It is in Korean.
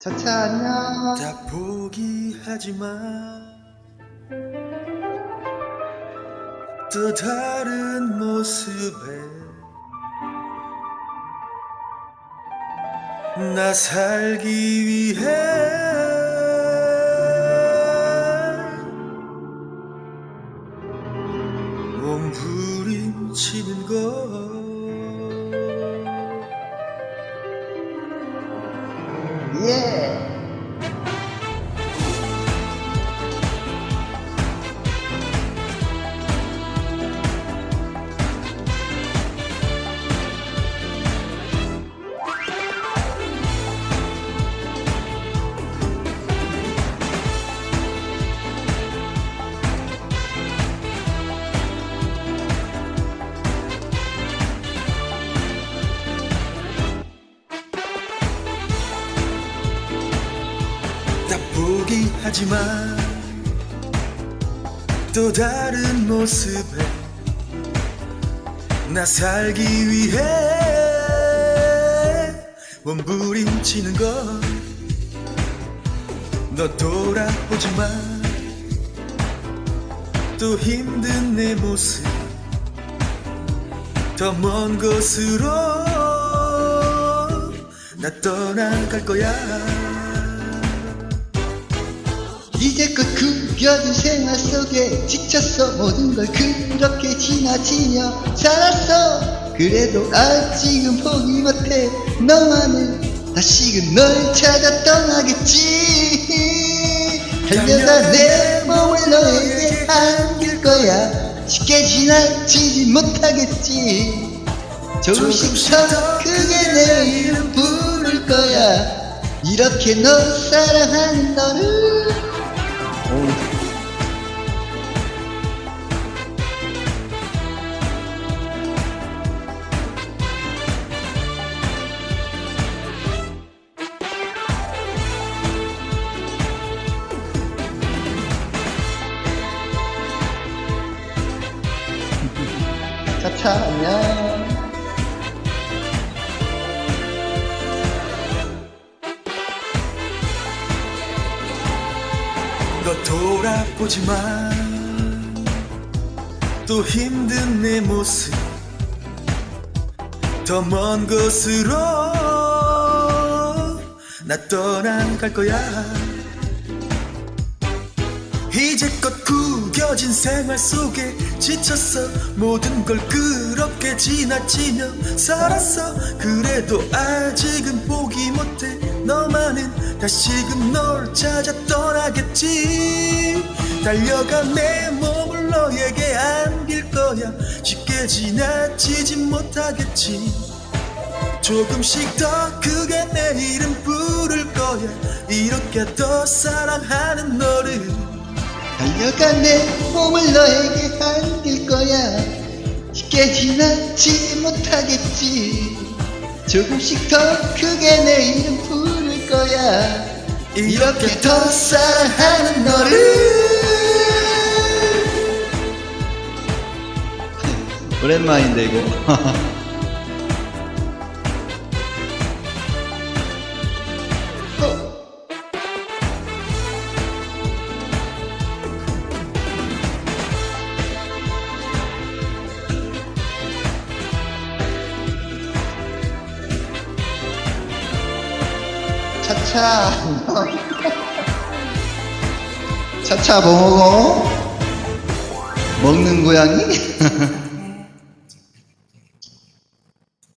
차차 안녕. 다 포기하지 마. 또 다른 모습에 나 살기 위해 몸부림치는 거 포기하지 마. 또 다른 모습에 나 살기 위해 몸부림치는 거. 너 돌아보지 마. 또 힘든 내 모습 더 먼 곳으로 나 떠나갈 거야. 이제껏 구겨진 생활 속에 지쳤어. 모든 걸 그렇게 지나치며 살았어. 그래도 아직은 포기 못해. 너만은 다시금 널 찾아 떠나겠지. 달려가 내 몸을 너에게 안길 거야. 쉽게 지나치지 못하겠지. 조금씩 더 크게 내 이름 부를 거야. 이렇게 너 사랑하는 너를 차차 안녕 너 돌아보지 마. 또 힘든 내 모습 더 먼 곳으로 나 떠나갈 거야. 이제껏 구겨진 생활 속에 지쳤어. 모든 걸 그렇게 지나치며 살았어. 그래도 아직은 포기 못해 너만은 다시금 널 찾아 떠나겠지. 달려가 내 몸을 너에게 안길 거야. 쉽게 지나치지 못하겠지. 조금씩 더 크게 내 이름 부를 거야. 이렇게 더 사랑하는 너를 달려가 내 몸을 너에게 안길 거야. 쉽게 지나치지 못하겠지. 조금씩 더 크게 내 이름 부를 거야. 이렇게 더 사랑하는 너를. 오랜만인데 이거 차차 차차 뭐 먹어? 먹는 고양이?